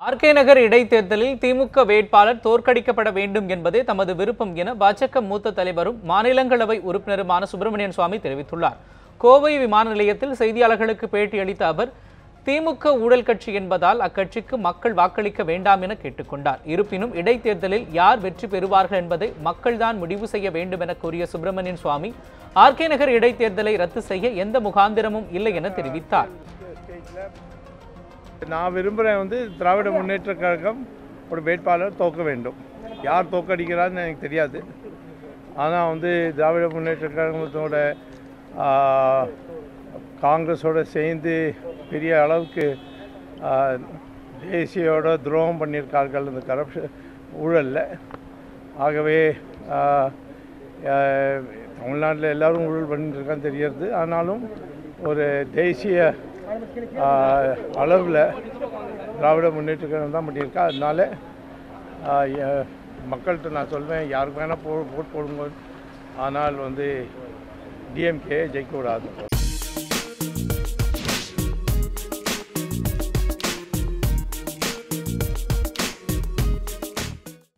RK நகர் இடைத்தேர்தலில் திமுக வேட்பாளர் தோற்கடிக்கப்பட வேண்டும் என்பதே தமது விருப்பம் என பாஜக மூத்த தலைவரும் மாநிலங்களவை உறுப்பினருமான சுப்பிரமணியன் சுவாமி தெரிவித்துள்ளார். கோவை விமான நிலையத்தில் செய்தியாளர்களுக்கு பேட்டியளித்த அவர் திமுக ஊழல் கட்சி என்பதால் அக்கட்சிக்கு மக்கள் வாக்களிக்க வேண்டாம் என கேட்டுக்கொண்டார். இருப்பினும் இடைத்தேர்தலில் யார் வெற்றி பெறுவார்கள் என்பதை மக்கள்தான் முடிவு செய்ய வேண்டும் என கூறிய சுப்பிரமணியன் சுவாமி ஆர்கே நகர் இடைத்தேர்தலை ரத்து செய்ய எந்த முகாந்திரமும் இல்லை என தெரிவித்தார். நான் விரும்புகிறேன் வந்து திராவிட முன்னேற்ற கழகம் ஒரு வேட்பாளர் தோக்க வேண்டும். யார் தோக்கடிக்கிறான்னு எனக்கு தெரியாது. ஆனால் வந்து திராவிட முன்னேற்ற கழகத்தோட காங்கிரஸோடு காங்கிரஸோட சேர்ந்து பெரிய அளவுக்கு தேசியோட துரோகம் பண்ணியிருக்கார்கள் இந்த கரப்ஷன் ஊழலில். ஆகவே தமிழ்நாட்டில் எல்லாரும் ஊழல் பண்ணிட்டு இருக்கான்னு தெரியறது ஆனாலும் ஒரு தேசிய அளவில் திராவிட முன்னேற்ற கழகம் தான் பண்ணியிருக்கா. அதனால மக்கள்கிட்ட நான் சொல்வேன் யாருக்கு வேணால் போ போட்டு போடுங்க. ஆனால் வந்து டிஎம்கே ஜெயிக்க விடாது.